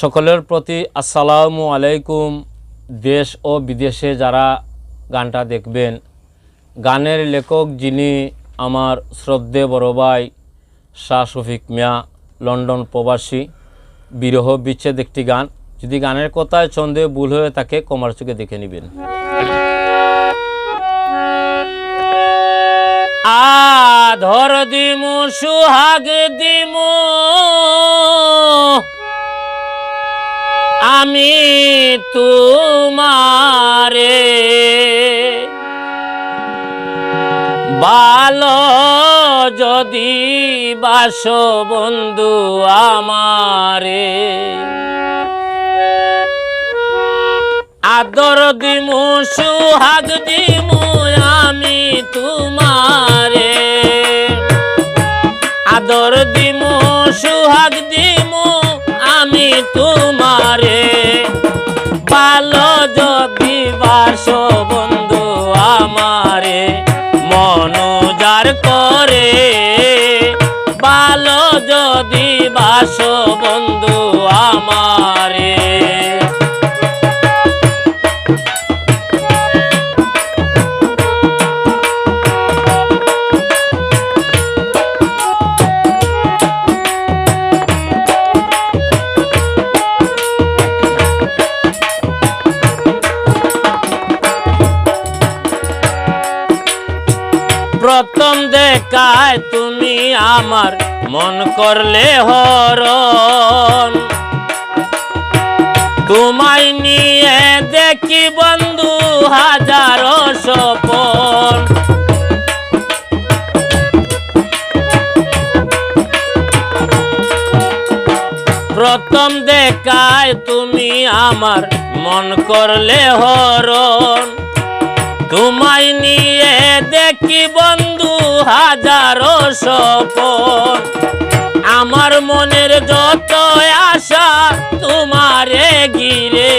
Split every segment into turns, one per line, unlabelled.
সকলের প্রতি আসসালামু আলাইকুম, দেশ ও বিদেশে যারা গানটা দেখবেন। গানের লেখক যিনি আমার শ্রদ্ধে বড় ভাই শাহ শফিক মিয়া, লন্ডন প্রবাসী, বিরহ বিচ্ছেদ একটি গান। যদি গানের কথায় ছন্দে ভুল হয়ে থাকে কমার চোখে দেখে নেবেন। আধর দিমু, সুহাগ দিমু আমি তোমারে ভালো যদি বাস বন্ধু আমারে। আদর দিমু, সুহাগ দিমু আমি তোমারে। আদর দিমু, সুহাগ দিমু বাস বন্ধু আমারে। প্রথম দেখায় তুমি আমার মন করলে হরণ। তোমায় নিয়ে দেখি বন্ধু হাজারো সপন প্রথম দেখায় তুমি আমার মন করলে হরণ। তোমায় নিয়ে দেখি বন্ধু হাজারো সপন মনের যত আশা তোমারে গিরে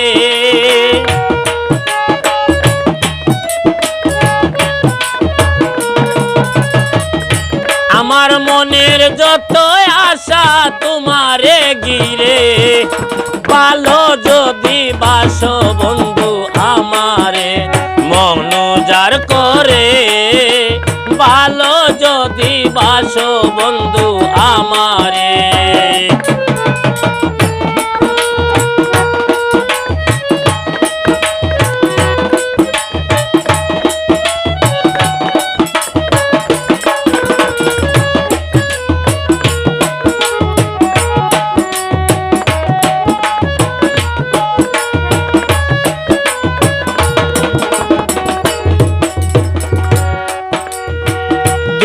আমার মনের যত আশা তোমারে গিরে ভালো যদি বাস বন্ধু আমারে মনোজার করে। ভালো যদি বাস বন্ধু আমারে। Yeah.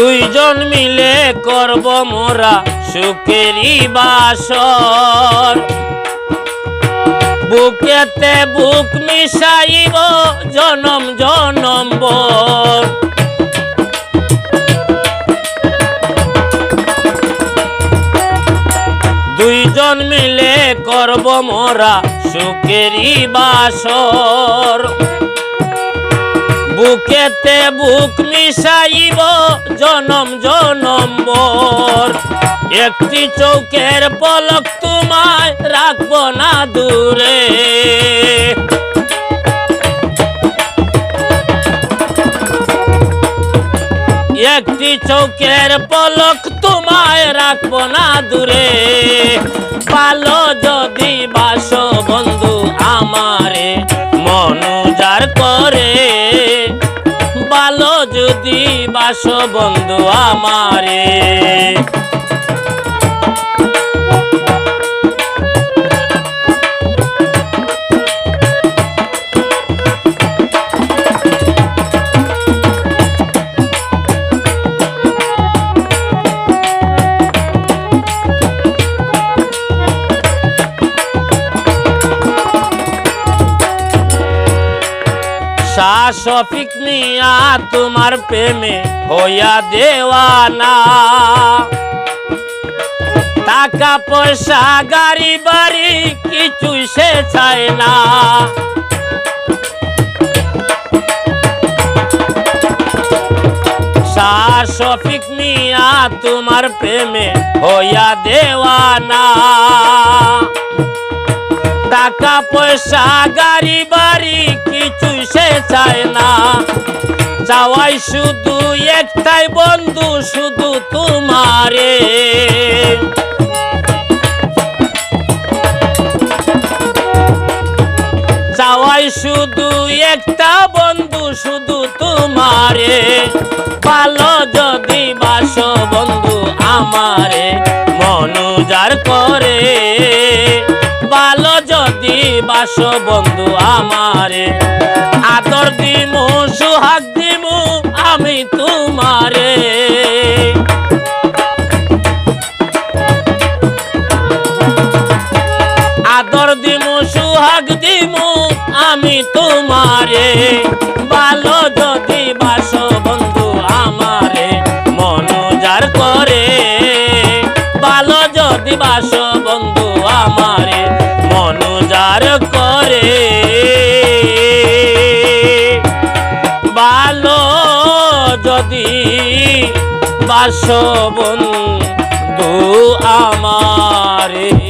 দুইজন মিলে করব মোরা সুখেরই বাসর। বুকেতে বুক মিশাইব জনম জনম বর। দুইজন মিলে করব মোরা সুখেরই বাসর। বুকেতে বুক মিশাইব, জনম জনম বর একটি চৌকের পলক তোমায় রাখব না দূরে। একটি চৌকের পলক তোমায় রাখব না দূরে। করে ভালো যদি বাস বন্ধু আমারে। শাহ শফিক মিয়া তোমার প্রেমে হইয়া দেওয়ানা। টাকা পয়সা, গাড়ি, বাড়ি কিছুই সে চায় না। শফিক মিয়া তোমার প্রেমে হইয়া দেওয়ানা। টাকা পয়সা, গাড়ি, বাড়ি কিছু সে চায় না। চাওয়াই শুধু একটাই বন্ধু, শুধু তোমারে। চাওয়াই শুধু একটা বন্ধু, শুধু তোমারে। ভালো যদি বাস বন্ধু আমারে, মনুজার করে। বাস বন্ধু আমারে। আদর দিমু, সুহাগ দিমু আমি তোমারে। আদর দিমু, সুহাগ দিমু আমি তোমারে। ভালো যদি বাস বন্ধু আমারে মনোজার করে। ভালো যদি বাস ভালো যদি বাসবন বন্ধু আমারে